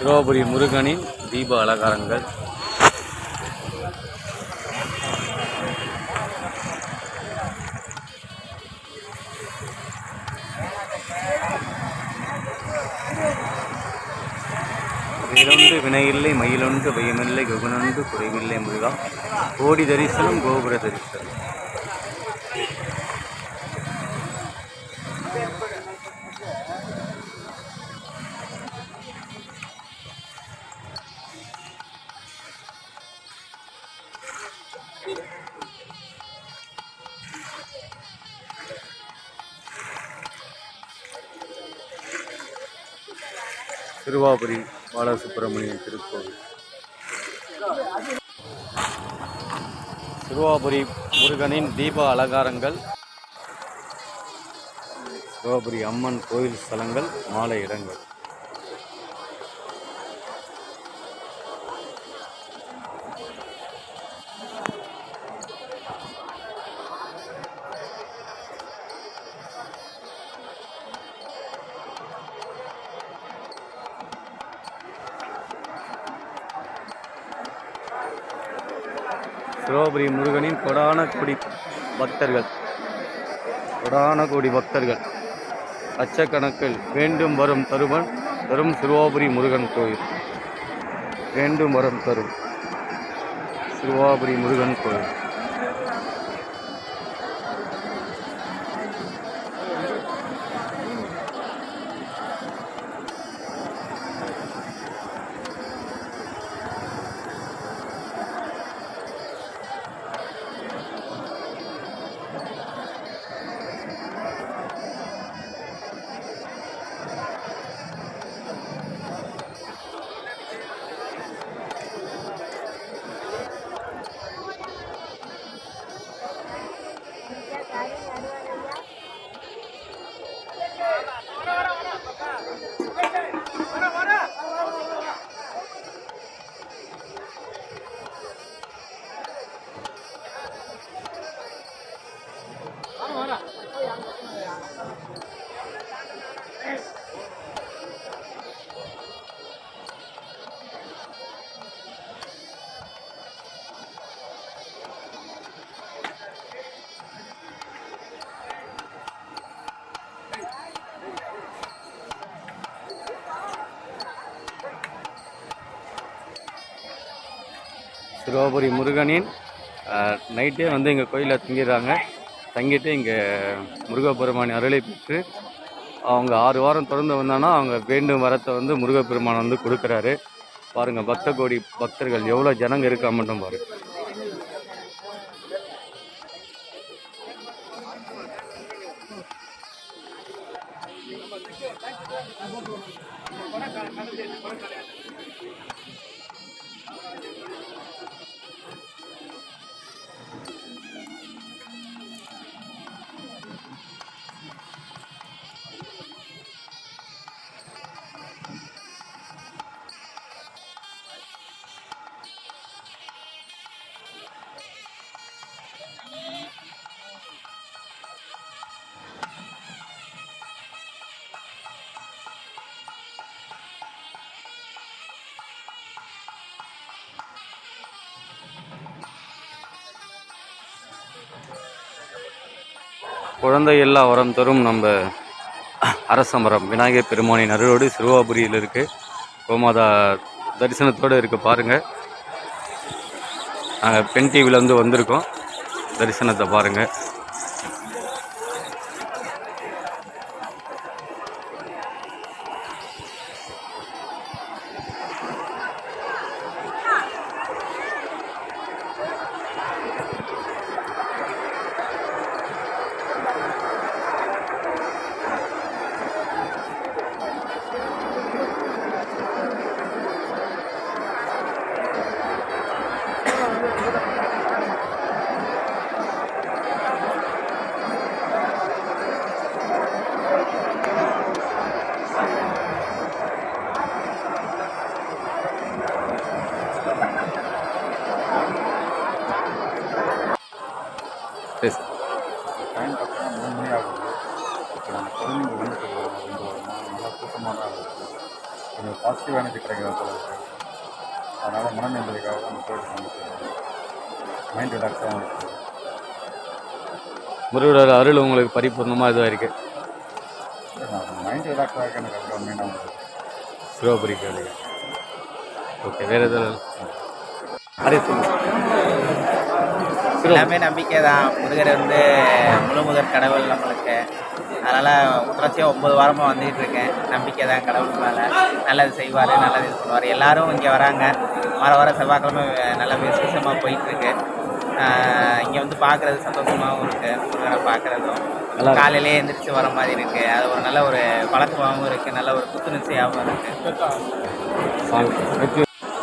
சிரோபுரி முருகனின் தீப அலங்காரங்கள். வேலொன்று வினையில்லை மயிலொன்று பயமில்லை ககுனொன்று குறைவில்லை முருகா. கோடி தரிசனம் கோபுர தரிசனம். திருவாபுரி பாலசுப்பிரமணியன் திருக்கோவில். திருவாபுரி முருகனின் தீப அலங்காரங்கள் திருவாபுரி அம்மன் கோயில் ஸ்தலங்கள் மாலை இடங்கள். திரௌபதி முருகனின் கொடான கோடி பக்தர்கள். கொடான கோடி பக்தர்கள். லட்சக்கணக்கில் வேண்டும் வரும் தருவன் தரும் சிறுவாபுரி முருகன் கோயில். வேண்டும் வரம் தரும் சிறுவாபுரி முருகன் கோயில். சிறுவாபுரி முருகனின் நைட்டே வந்து இங்கே கோயிலில் தங்கிடுறாங்க. தங்கிட்டு இங்கே முருகப்பெருமான் அருளை பெற்று அவங்க ஆறு வாரம் தொடர்ந்து வந்தாங்கன்னா அவங்க வேண்டும் வரத்தை வந்து முருகப்பெருமான் வந்து கொடுக்குறாரு. பாருங்கள் பக்த கோடி பக்தர்கள் எவ்வளோ ஜனங்க இருக்கா மட்டும் பாருங்க. குழந்தை எல்லா வரம் தரும் நம்ம அரசமரம். விநாயகர் பெருமானின் அருளோடு சிறுவாபுரியில் இருக்குது கோமாதா தரிசனத்தோடு இருக்குது பாருங்கள் நாங்கள் பென் வந்து வந்திருக்கோம். தரிசனத்தை பாருங்கள் டைம் பார்த்தீங்கன்னா மூணு மணி ஆகுது இப்போ நம்ம குழந்தைங்க வந்துட்டு ரெண்டு வருமா நல்லா கூட்டமாக தான் இருக்குது கொஞ்சம் பாசிட்டிவ் எனர்ஜி கிடைக்கிற போல இருக்குது அதனால் மன நிம்மதிக்காக அந்த கோயிலுக்கு வந்துட்டு மைண்ட் ரிலாக்ஸாகவும் இருக்குது முருகோட அருள் உங்களுக்கு பரிபூர்ணமாக இதுவாக இருக்குது மைண்ட் ரிலாக்ஸ் ஆக எனக்கு அதுக்கு மெயின் ஆகும் சிவபுரி ஓகே வேறு எதாவது அரே சொல்லுங்கள் எல்லாமே நம்பிக்கை தான் முருகர் வந்து முழு முதற் கடவுள் நம்மளுக்கு. அதனால் தொடர்ச்சியாக ஒம்பது வாரமாக வந்துகிட்டு இருக்கேன். நம்பிக்கை தான் கடவுள் மேலே. நல்லது செய்வார் நல்லது இது பண்ணுவார் எல்லாரும் இங்கே வராங்க. வார வாரம் செவ்வாய்க்கிழமை நல்ல விசேஷமாக போயிட்டுருக்கு. இங்கே வந்து பார்க்குறது சந்தோஷமாகவும் இருக்குது முருகரை பார்க்குறதும். காலையிலே எந்திரிச்சு வர மாதிரி இருக்குது அது ஒரு நல்ல ஒரு பழக்கமாகவும் இருக்குது நல்ல ஒரு புத்துணர்ச்சியாகவும் இருக்குது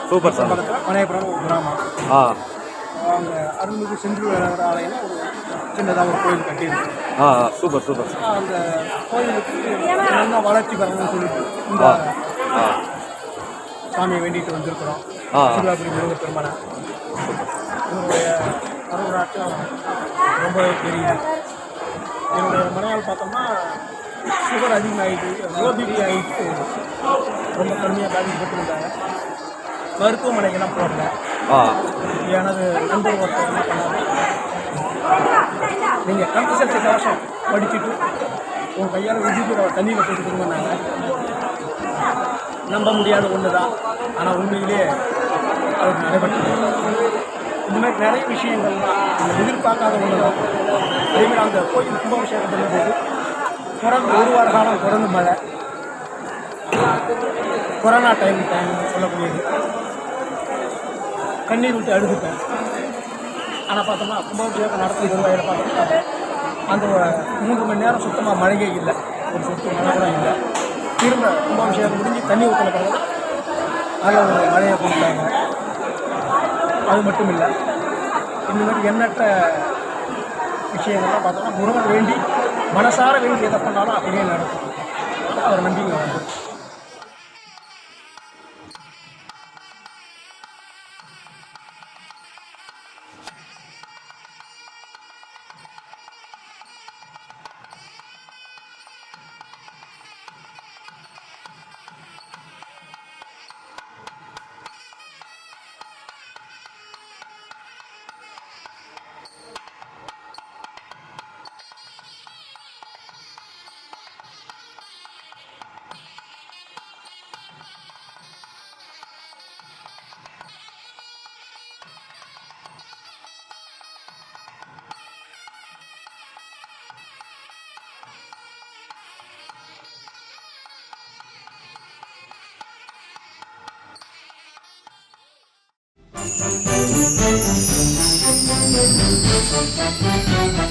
சூப்பர் கிராமம் ஆ. அருள்மிகு சென்று விளையாடுற ஆலயம் ஒரு சின்னதாக ஒரு கோயில் கட்டியிருக்கு ஆ சூப்பர் சூப்பர். அந்த கோயிலுக்கு நல்லா வளர்ச்சி பெறணும்னு சொல்லிட்டு இந்த சாமியை வேண்டிட்டு வந்திருக்கிறோம். சிவராத்திரி முருகர் பெருமானை. இவருடைய அருளாட்டம் ரொம்பவே தெரியுது என்னுடைய மனையால் பார்த்தோம்னா சுகர் அதிகமாகிட்டு லோ பிபி ஆகிட்டு ரொம்ப கடுமையாக பாதிக்கப்பட்டிருந்தாங்க மருத்துவமனைக்கெல்லாம் போடல ஆ எனது நண்பர் ஒருத்தர் நீங்கள் கம்பல்சரி கவசம் படிச்சுட்டு உன் கையால் உதிக்கிற தண்ணியில் போட்டு கொடுங்கன்னாங்க. நம்ப முடியாத ஒன்று தான் ஆனால் உண்மையிலே அது நடைபெற்றது. இந்த மாதிரி நிறைய விஷயங்கள்லாம் நம்ம எதிர்பார்க்காத ஒன்று தான் அதேமாதிரி அந்த கோயில் கும்பாபிஷேகம் பண்ணும்போது தொடர்ந்து ஒரு வார காலம் தொடர்ந்து மழை. கொரோனா டைம் டைம் சொல்லக்கூடியது. கண்ணீர் விட்டு அழுதுட்டேன். ஆனால் பார்த்தோம்னா கும்பாபிஷேகம் நடத்தி வருவாயில் பார்த்தோம்னா அந்த மூன்று மணி நேரம் சுத்தமாக மழையே இல்லை. ஒரு சொத்து மழை கூட இல்லை. திரும்ப கும்பாபிஷேகம் முடிஞ்சு தண்ணி ஊற்றின பிறகு அதில் ஒரு மழையை கொடுத்தாங்க அது மட்டும் இல்லை. இந்த மாதிரி எண்ணற்ற விஷயங்கள்லாம் பார்த்தோம்னா முருகன் வேண்டி மனசார வேண்டி எதை பண்ணாலும் அப்படியே நடக்கும். அவர் நம்பிக்கை. Thank you.